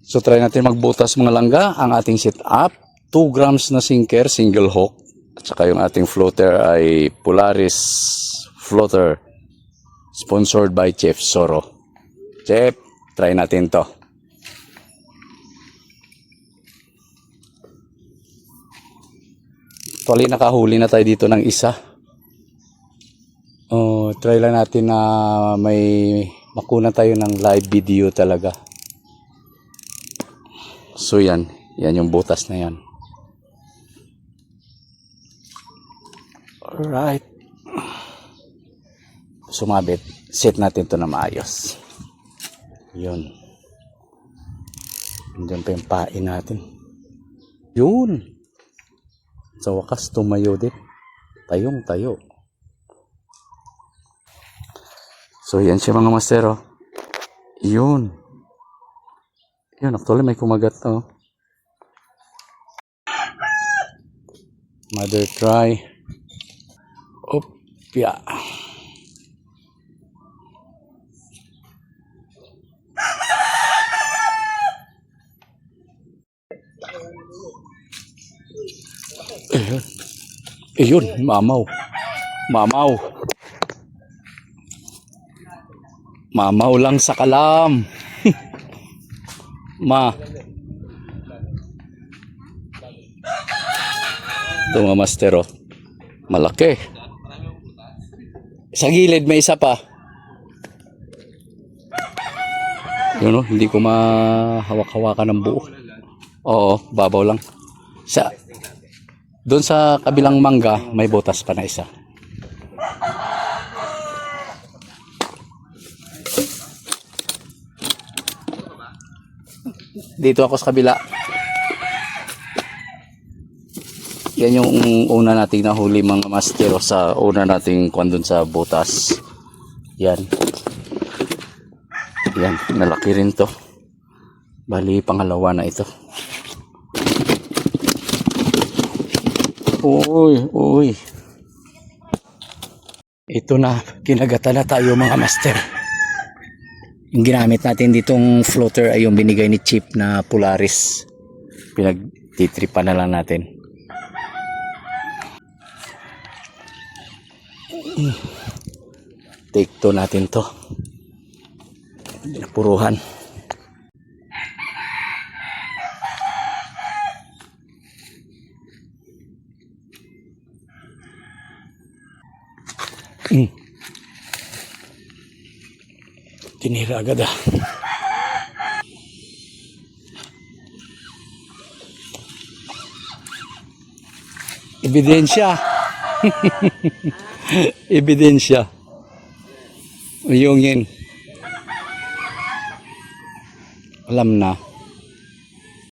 So try natin magbutas mga langga ang ating setup. 2 grams na sinker, single hook. At saka yung ating floater ay Polaris floater sponsored by Chef Soro. Chef, try natin to. Actually, nakahuli na tayo dito ng isa. Oh, try lang natin na may makuna tayo ng live video talaga. So yan, yan yung butas na yan. Alright. Sumabit. Set natin to na maayos. Yun. Diyan pa yung pain natin. Yun. Sa wakas, tumayo din. Tayong tayo. So, yan siya mga master, oh. Yun. Yun, actually may kumagat, oh. Mother try. Opya. Ayun. Ayun, mamaw. Mamaw. Mamaw lang sa kalam. Ma. Ito mga master oh. Malaki. Sa gilid may isa pa. Yun oh, hindi ko mahawak-hawakan ng buo. Oo, babaw lang. Sa doon sa kabilang mangga, may butas pa na isa. Dito ako sa kabila. Yan yung una nating nahuli mga master sa una nating kwan dun sa butas. Yan. Yan, malaki rin to. Bali, pangalawa na ito. Uy, uy. Ito na, kinagata na tayo mga master. Yung ginamit natin ditong floater ay yung binigay ni Chip na Polaris. Pinagtitripan na lang natin. Take to natin to. Pinapuruhan. Mm. Tinira agad ah. Ebidensya. Ebidensya. Yung yun. Alam na.